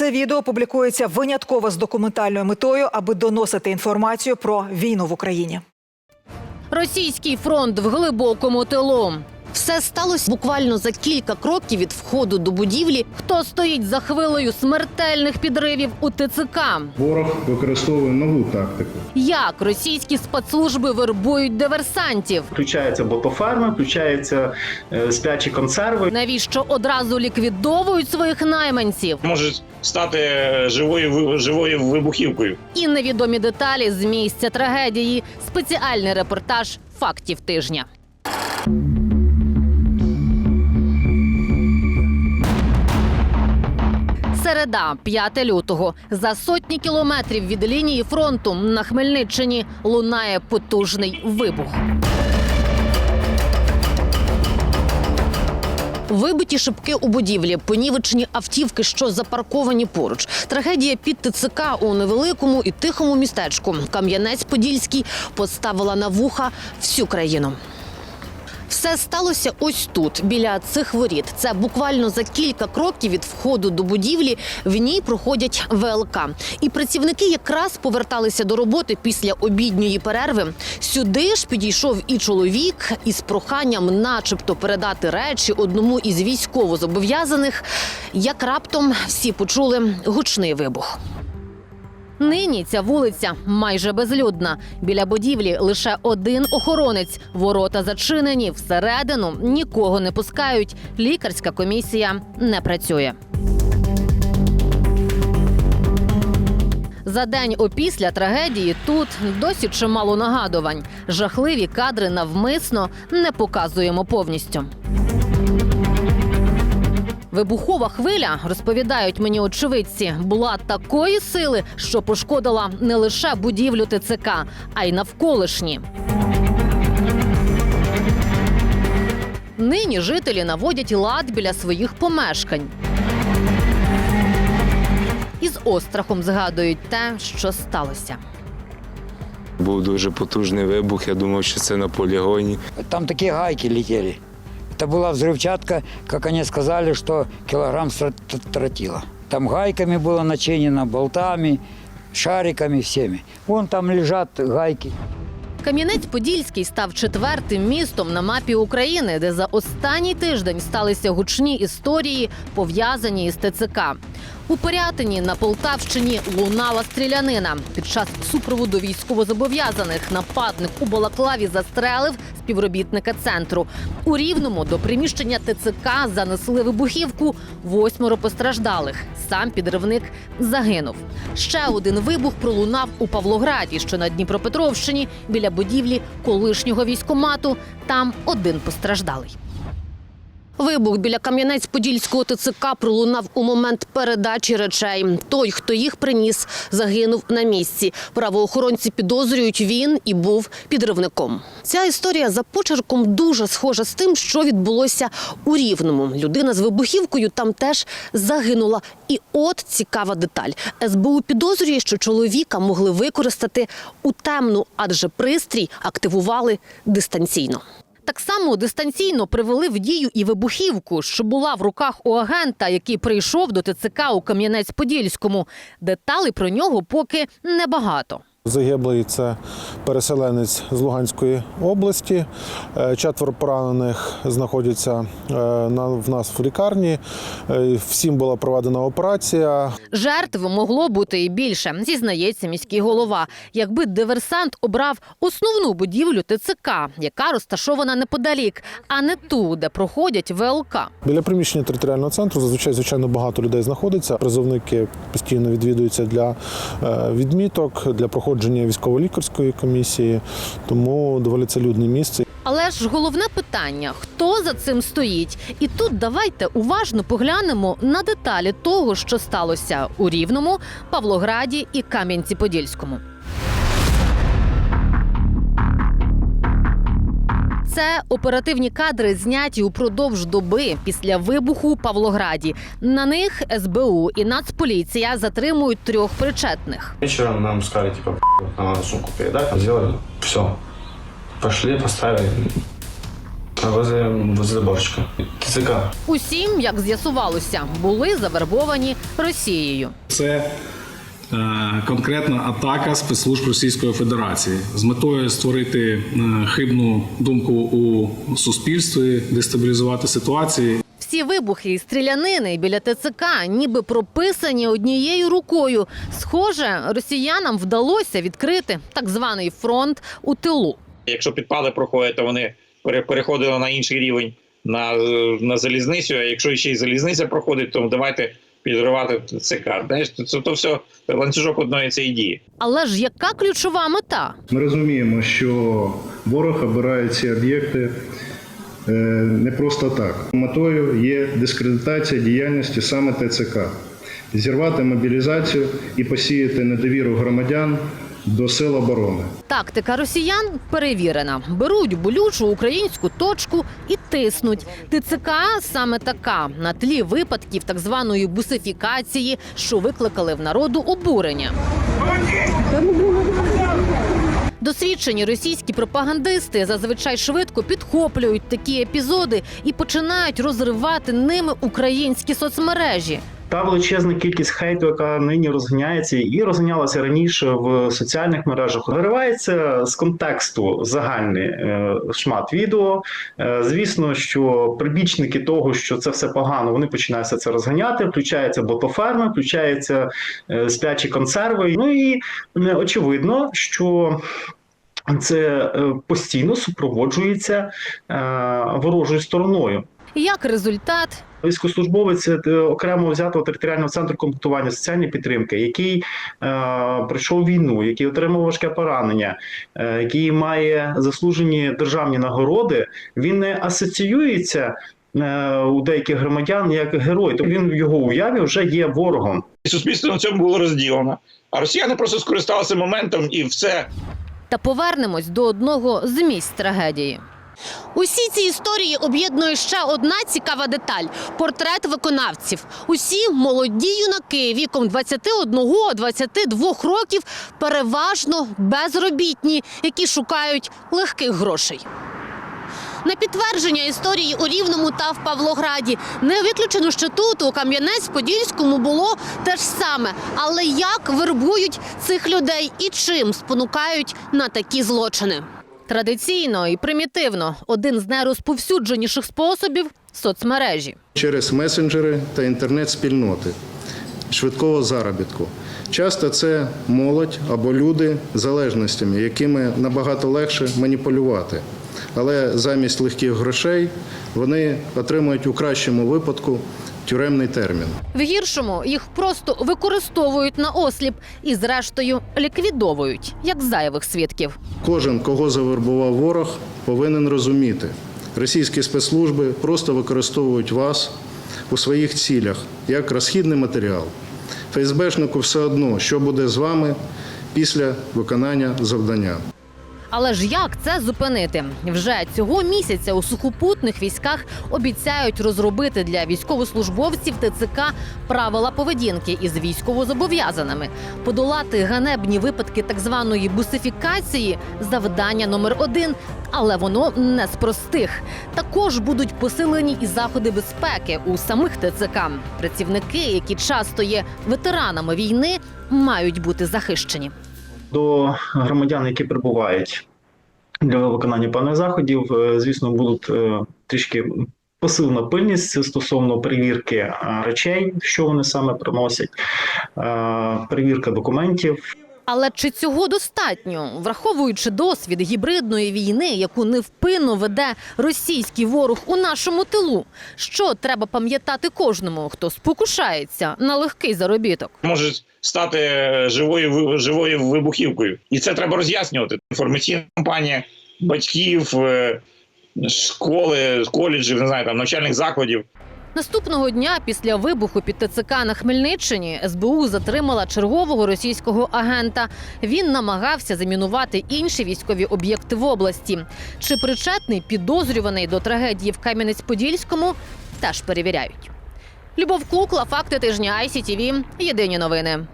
Це відео публікується винятково з документальною метою, аби доносити інформацію про війну в Україні. Російський фронт в глибокому тилу. Все сталося буквально за кілька кроків від входу до будівлі. Хто стоїть за хвилею смертельних підривів у ТЦК? Ворог використовує нову тактику. Як російські спецслужби вербують диверсантів? Включаються ботоферми, включаються е, спячі консерви. Навіщо одразу ліквідовують своїх найманців? може стати живою ви- живою вибухівкою. І невідомі деталі з місця трагедії. Спеціальний репортаж фактів тижня. Середа, 5 лютого. За сотні кілометрів від лінії фронту на Хмельниччині лунає потужний вибух. Вибиті шибки у будівлі, понівечені автівки, що запарковані поруч. Трагедія під ТЦК у невеликому і тихому містечку. Кам'янець-Подільський поставила на вуха всю країну. Все сталося ось тут, біля цих воріт. Це буквально за кілька кроків від входу до будівлі. В ній проходять ВЛК. І працівники якраз поверталися до роботи після обідньої перерви. Сюди ж підійшов і чоловік із проханням, начебто, передати речі одному із військовозобов'язаних. Як раптом всі почули гучний вибух. Нині ця вулиця майже безлюдна. Біля будівлі лише один охоронець. Ворота зачинені. Всередину нікого не пускають. Лікарська комісія не працює. За день опісля трагедії тут досі чимало нагадувань. Жахливі кадри навмисно не показуємо повністю. Вибухова хвиля, розповідають мені очевидці, була такої сили, що пошкодила не лише будівлю ТЦК, а й навколишні. Нині жителі наводять лад біля своїх помешкань. І з острахом згадують те, що сталося. Був дуже потужний вибух. Я думав, що це на полігоні. Там такие гайки летели. Это была взрывчатка, как они сказали, что килограмм стра- т- тротила. Там гайками было начинено, болтами, шариками всеми. Вон там лежат гайки. Кам'янець-Подільський став четвертим містом на мапі України, де за останній тиждень сталися гучні історії, пов'язані із ТЦК. У Порятині на Полтавщині лунала стрілянина. Під час супроводу військовозобов'язаних нападник у Балаклаві застрелив співробітника центру. У Рівному до приміщення ТЦК занесли вибухівку. Восьмеро постраждалих. Сам підривник загинув. Ще один вибух пролунав у Павлограді, що на Дніпропетровщині, біля будівлі колишнього військомату. Там один постраждалий. Вибух біля Кам'янець-Подільського ТЦК пролунав у момент передачі речей. Той, хто їх приніс, загинув на місці. Правоохоронці підозрюють, він і був підривником. Ця історія за почерком дуже схожа з тим, що відбулося у Рівному. Людина з вибухівкою там теж загинула. І от цікава деталь. СБУ підозрює, що чоловіка могли використати у темну, адже пристрій активували дистанційно. Так само дистанційно привели в дію і вибухівку, що була в руках у агента, який прийшов до ТЦК у Кам'янець-Подільському. Деталей про нього поки небагато. Загиблий це переселенець з Луганської області. Е, Четверо поранених знаходяться е, на- в нас в лікарні. Е, Всім була проведена операція. Жертв могло бути і більше, зізнається міський голова. Якби диверсант обрав основну будівлю ТЦК, яка розташована неподалік, а не ту, де проходять ВЛК. Біля приміщення територіального центру зазвичай звичайно багато людей знаходиться. Призовники постійно відвідуються для відміток, для проходження військово-лікарської комісії. Тому доволі це людне місце. Але ж головне питання: хто за цим стоїть? І тут давайте уважно поглянемо на деталі того, що сталося у Рівному, Павлограді і Кам'янці-Подільському. Це оперативні кадри зняті упродовж доби після вибуху у Павлограді. На них СБУ і Нацполіція затримують трьох причетних. Вечером нам сказали, типа, нам сумку передать. Сделали, все. Пошли, поставили. Возле, возле. Усім, як з'ясувалося, були завербовані Росією. Це конкретна атака спецслужб Російської Федерації з метою створити е, хибну думку у суспільстві, дестабілізувати ситуацію. Всі вибухи і стрілянини біля ТЦК ніби прописані однією рукою. Схоже, росіянам вдалося відкрити так званий фронт у тилу. Якщо підпали проходять, то вони пере- переходили на інший рівень на, на залізницю. А якщо ще й залізниця проходить, то давайте підривати ЦК. Знаєш, це то все ланцюжок одної цієї дії. Але ж яка ключова мета? Ми розуміємо, що ворог обирає ці об'єкти е, не просто так. Метою є дискредитація діяльності саме ТЦК, зірвати мобілізацію і посіяти недовіру громадян до сил оборони. Тактика росіян перевірена. Беруть болючу українську точку і тиснуть. ТЦК саме така на тлі випадків так званої бусифікації, що викликали в народу обурення. Досвідчені російські пропагандисти зазвичай швидко підхоплюють такі епізоди і починають розривати ними українські соцмережі. Та величезна кількість хейту, яка нині розганяється і розганялася раніше в соціальних мережах, виривається з контексту загальний е, шмат відео. Е, звісно, що прибічники того, що це все погано, вони починають все це розганяти. Включаються ботоферми, включаються е, сплячі консерви. Ну і е, очевидно, що. Це е, постійно супроводжується е, ворожою стороною. Як результат, Військовослужбовець е, окремо взятого територіального центру комплектування соціальної підтримки, який е, пройшов війну, який отримав важке поранення, е, який має заслужені державні нагороди, він не асоціюється е, у деяких громадян як герой. Тобто він в його уяві вже є ворогом. І суспільство на цьому було розділено. А росіяни просто скористалися моментом і все Та повернемось до одного з місць трагедії. Усі ці історії об'єднує ще одна цікава деталь портрет виконавців. Усі молоді юнаки віком 21-22 років, переважно безробітні, які шукають легких грошей. На підтвердження історії у Рівному та в Павлограді не виключено, що тут, у Кам'янець-Подільському, було те ж саме. Але як вербують цих людей і чим спонукають на такі злочини? Традиційно і примітивно один з найрозповсюдженіших способів соцмережі. через месенджери та інтернет-спільноти швидкого заробітку. Часто це молодь або люди з залежностями, якими набагато легше маніпулювати. Але замість легких грошей вони отримують у кращому випадку тюремний термін. В гіршому їх просто використовують на осліп і, зрештою, ліквідовують як зайвих свідків. Кожен, кого завербував ворог, повинен розуміти, російські спецслужби просто використовують вас у своїх цілях як розхідний матеріал. ФСБшнику все одно, що буде з вами після виконання завдання. Але ж як це зупинити? Вже цього місяця у сухопутних військах обіцяють розробити для військовослужбовців ТЦК правила поведінки із військовозобов'язаними, подолати ганебні випадки так званої бусифікації завдання номер один. Але воно не з простих. Також будуть посилені і заходи безпеки у самих ТЦК. Працівники, які часто є ветеранами війни, мають бути захищені. До громадян, які прибувають для виконання певних заходів, е, звісно, будуть е, трішки посилена пильність стосовно перевірки е, речей, що вони саме приносять, перевірка документів. Але чи цього достатньо, враховуючи досвід гібридної війни, яку невпинно веде російський ворог у нашому тилу? Що треба пам'ятати кожному, хто спокушається на легкий заробіток? може стати живою живою вибухівкою. І це треба роз'яснювати. Інформаційна кампанія батьків, е, школи, коледжів, не знаю, там навчальних закладів. Наступного дня після вибуху під ТЦК на Хмельниччині СБУ затримала чергового російського агента. Він намагався замінувати інші військові об'єкти в області. Чи причетний підозрюваний до трагедії в Кам'янець-Подільському, теж перевіряють. Любов Кукла, факти тижня ICTV. Єдині новини.